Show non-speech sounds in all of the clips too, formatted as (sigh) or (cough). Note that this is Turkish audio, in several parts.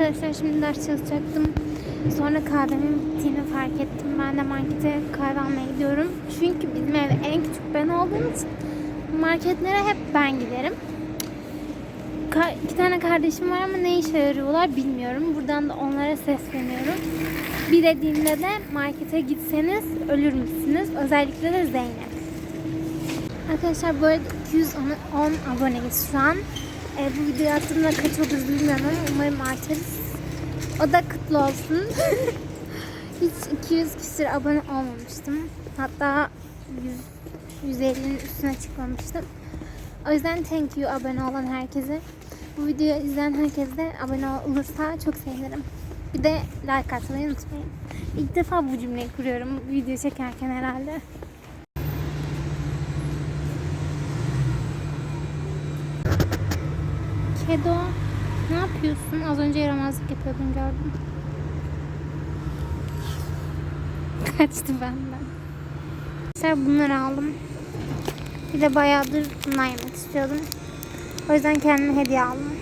Arkadaşlar şimdi ders çalışacaktım. Sonra kahvemin bittiğini fark ettim. Ben de markete kahve almaya gidiyorum. Çünkü bizim evde en küçük ben olduğum için marketlere hep ben giderim. Ka- iki tane kardeşim var ama ne işe yarıyorlar bilmiyorum. Buradan da onlara sesleniyorum. Bir dediğimde de markete gitseniz ölür müsünüz? Özellikle de Zeynep. Arkadaşlar arada 210 aboneyiz şu an. E, bu video attığımda kaç oluruz bilmiyorum ama umarım artarız. O da kutlu olsun. (laughs) Hiç 200 küsur abone olmamıştım. Hatta 100, 150'nin üstüne çıkmamıştım. O yüzden thank you abone olan herkese. Bu videoyu izleyen herkes de abone olursa çok sevinirim. Bir de like atmayı unutmayın. İlk defa bu cümleyi kuruyorum video çekerken herhalde. Kedo ne yapıyorsun? Az önce yaramazlık yapıyordun gördüm. (laughs) Kaçtı benden. Arkadaşlar bunları aldım. Bir de bayağıdır bundan yemek istiyordum. O yüzden kendime hediye aldım.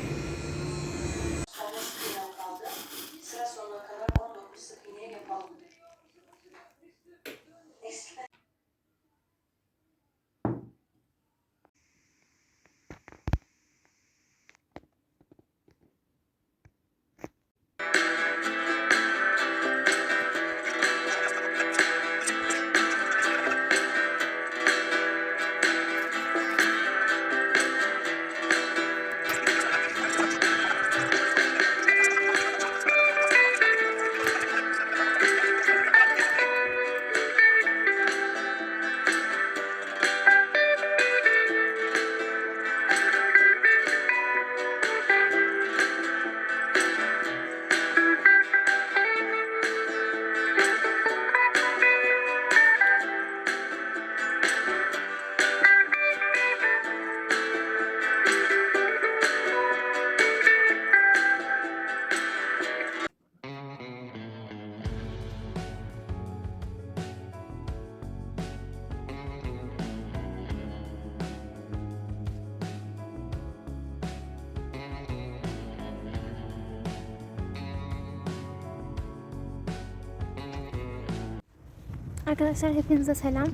Arkadaşlar hepinize selam.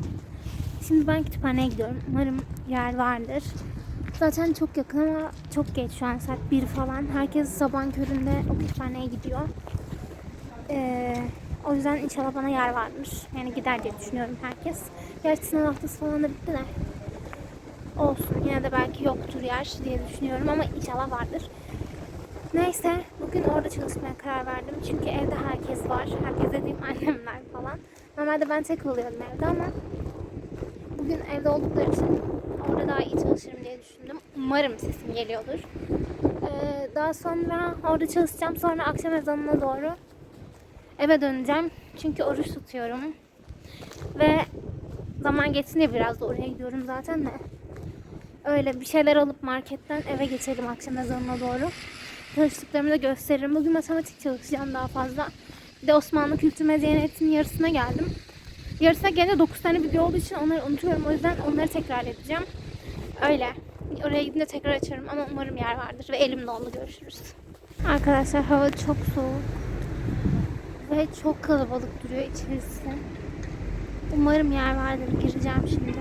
Şimdi ben kütüphaneye gidiyorum. Umarım yer vardır. Zaten çok yakın ama çok geç şu an saat 1 falan. Herkes sabah köründe o kütüphaneye gidiyor. Ee, o yüzden inşallah bana yer vardır. Yani gider diye düşünüyorum herkes. Gerçi sınav haftası falan da bitti de. Olsun yine de belki yoktur yer diye düşünüyorum ama inşallah vardır. Neyse bugün orada çalışmaya karar verdim. Çünkü evde herkes var. Herkes dediğim annemler falan. Normalde ben tek oluyordum evde ama bugün evde oldukları için orada daha iyi çalışırım diye düşündüm. Umarım sesim geliyordur. Ee, daha sonra orada çalışacağım. Sonra akşam ezanına doğru eve döneceğim. Çünkü oruç tutuyorum. Ve zaman geçsin diye biraz da oraya gidiyorum zaten de. Öyle bir şeyler alıp marketten eve geçelim akşam ezanına doğru. Çalıştıklarımı da gösteririm. Bugün matematik çalışacağım daha fazla. De Osmanlı Kültür Medeniyeti'nin yarısına geldim. Yarısına gelince 9 tane video olduğu için onları unutuyorum. O yüzden onları tekrar edeceğim. Öyle. Oraya gidince tekrar açarım ama umarım yer vardır. Ve elim dolu görüşürüz. Arkadaşlar hava çok soğuk. Ve çok kalabalık duruyor içerisi. Umarım yer vardır. Gireceğim şimdi.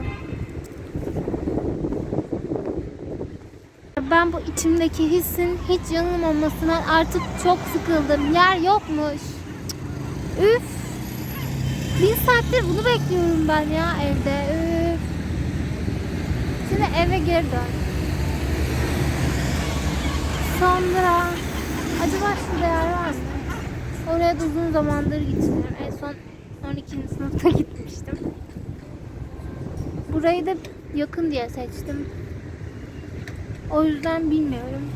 Ben bu içimdeki hissin hiç yanılmamasından artık çok sıkıldım. Yer yokmuş. Üf. Bir saattir bunu bekliyorum ben ya evde. Üf. Şimdi eve geri dön. Sonra acaba şurada yer var mı? Oraya da uzun zamandır gitmiyorum. En son 12. sınıfta (laughs) gitmiştim. Burayı da yakın diye seçtim. O yüzden bilmiyorum.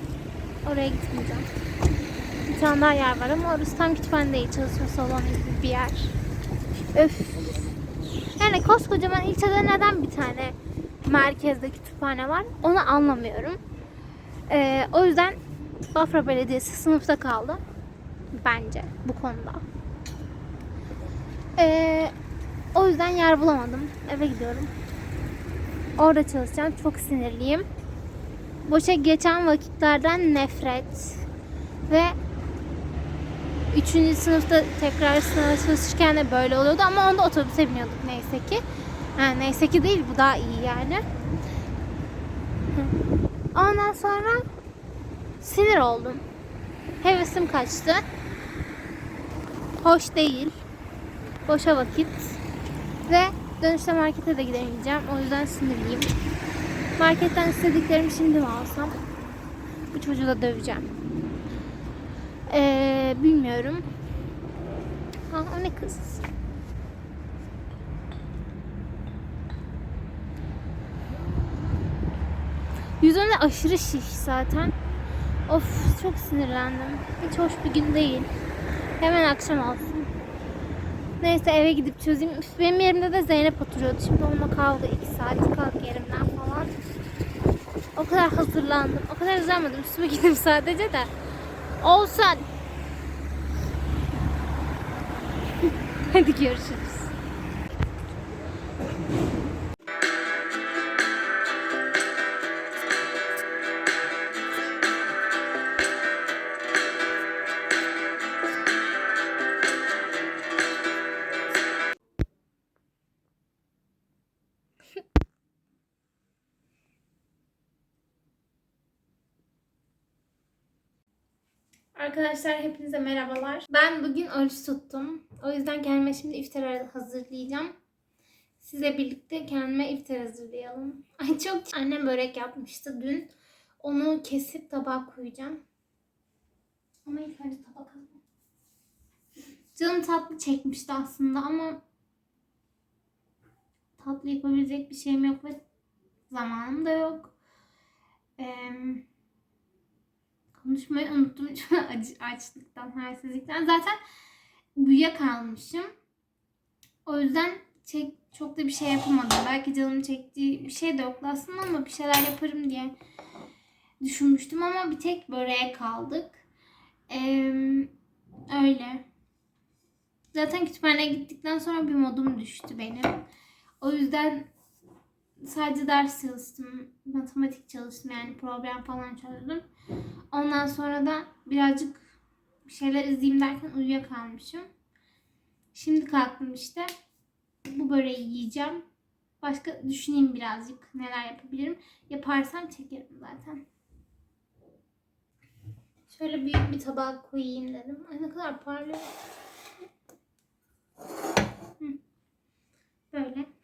Oraya gitmeyeceğim. Bir tane daha yer var ama orası tam kütüphane değil. Çalışma salonu gibi bir yer. Öf. Yani koskocaman ilçede neden bir tane merkezde kütüphane var? Onu anlamıyorum. Ee, o yüzden Bafra Belediyesi sınıfta kaldı. Bence bu konuda. Ee, o yüzden yer bulamadım. Eve gidiyorum. Orada çalışacağım. Çok sinirliyim boşa geçen vakitlerden nefret ve Üçüncü sınıfta tekrar sınava çalışırken de böyle oluyordu ama onda otobüse biniyorduk neyse ki. Yani neyse ki değil bu daha iyi yani. Ondan sonra sinir oldum. Hevesim kaçtı. Hoş değil. Boşa vakit. Ve dönüşte markete de gidemeyeceğim. O yüzden sinirliyim. Marketten istediklerimi şimdi mi alsam? Bu çocuğu da döveceğim. Ee, bilmiyorum. Ha, o ne kız? Yüzüm de aşırı şiş zaten. Of çok sinirlendim. Hiç hoş bir gün değil. Hemen akşam olsun. Neyse eve gidip çözeyim. Benim yerimde de Zeynep oturuyordu. Şimdi onunla kavga iki saat kalk yerimden falan. O kadar hazırlandım. O kadar üzülmedim. Üstüme gidip sadece de. Olsan. (laughs) Hadi görüşürüz. Arkadaşlar hepinize merhabalar. Ben bugün oruç tuttum. O yüzden kendime şimdi iftar hazırlayacağım. Size birlikte kendime iftar hazırlayalım. (laughs) Ay çok annem börek yapmıştı dün. Onu kesip tabağa koyacağım. Ama ilk önce tabak alalım. Canım tatlı çekmişti aslında ama tatlı yapabilecek bir şeyim yok ve zamanım da yok. Konuşmayı unuttum (laughs) acı, açlıktan, halsizlikten. Zaten uyuyakalmışım. O yüzden çek, çok da bir şey yapamadım. Belki canım çektiği bir şey de yoktu aslında ama bir şeyler yaparım diye düşünmüştüm ama bir tek böreğe kaldık. Ee, öyle. Zaten kütüphaneye gittikten sonra bir modum düştü benim. O yüzden sadece ders çalıştım. Matematik çalıştım yani problem falan çözdüm. Ondan sonra da birazcık bir şeyler izleyeyim derken uyuyakalmışım. Şimdi kalktım işte. Bu böreği yiyeceğim. Başka düşüneyim birazcık neler yapabilirim. Yaparsam çekerim zaten. Şöyle büyük bir tabağa koyayım dedim. Ay ne kadar parlıyor. Böyle.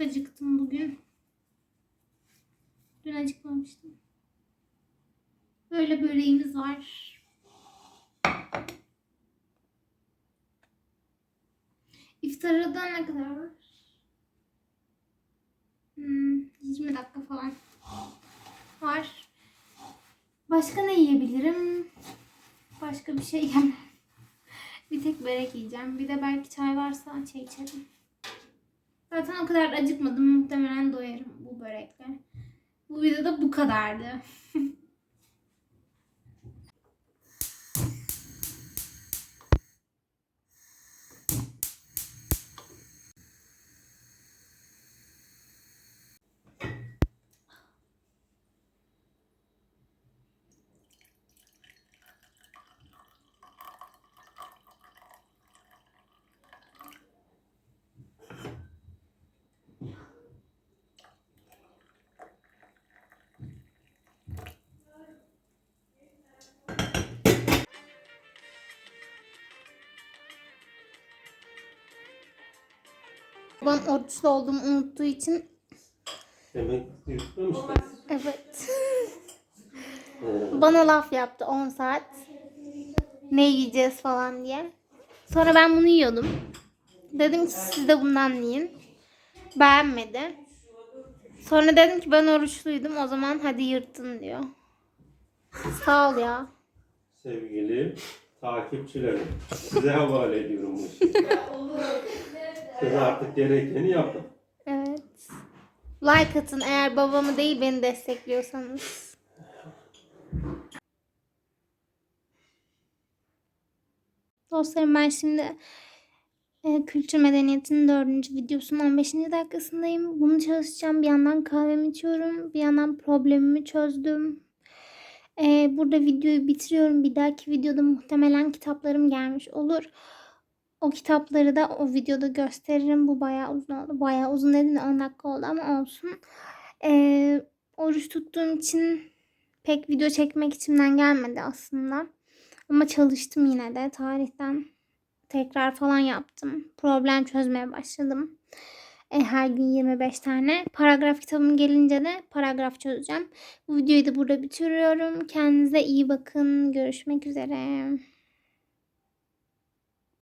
Acıktım bugün. Dün acıkmamıştım. Böyle böreğimiz var. İftara da ne kadar var? Hmm, 20 dakika falan var. Başka ne yiyebilirim? Başka bir şey yemem. (laughs) Bir tek börek yiyeceğim. Bir de belki çay varsa çay içerim. Zaten o kadar acıkmadım. Muhtemelen doyarım bu börekle. Bu videoda bu kadardı. (laughs) Babam oruçlu olduğumu unuttuğu için Demek yutmamışlar. evet (laughs) Ee, bana laf yaptı 10 saat. Ne yiyeceğiz falan diye. Sonra ben bunu yiyordum. Dedim ki siz de bundan yiyin. Beğenmedi. Sonra dedim ki ben oruçluydum o zaman hadi yırtın diyor. Sağ ol ya. sevgili takipçilerim, size havale ediyorum bu işi. (laughs) Siz artık gerekeni yapın. Evet. Like atın eğer babamı değil beni destekliyorsanız. Dostlarım ben şimdi e, kültür medeniyetinin dördüncü videosunun 15. dakikasındayım. Bunu çalışacağım. Bir yandan kahvemi içiyorum. Bir yandan problemimi çözdüm. E, burada videoyu bitiriyorum. Bir dahaki videoda muhtemelen kitaplarım gelmiş olur. O kitapları da o videoda gösteririm. Bu bayağı uzun oldu. Bayağı uzun dedim de 10 dakika oldu ama olsun. E, oruç tuttuğum için pek video çekmek içimden gelmedi aslında. Ama çalıştım yine de. Tarihten tekrar falan yaptım. Problem çözmeye başladım. E, her gün 25 tane. Paragraf kitabım gelince de paragraf çözeceğim. Bu videoyu da burada bitiriyorum. Kendinize iyi bakın. Görüşmek üzere.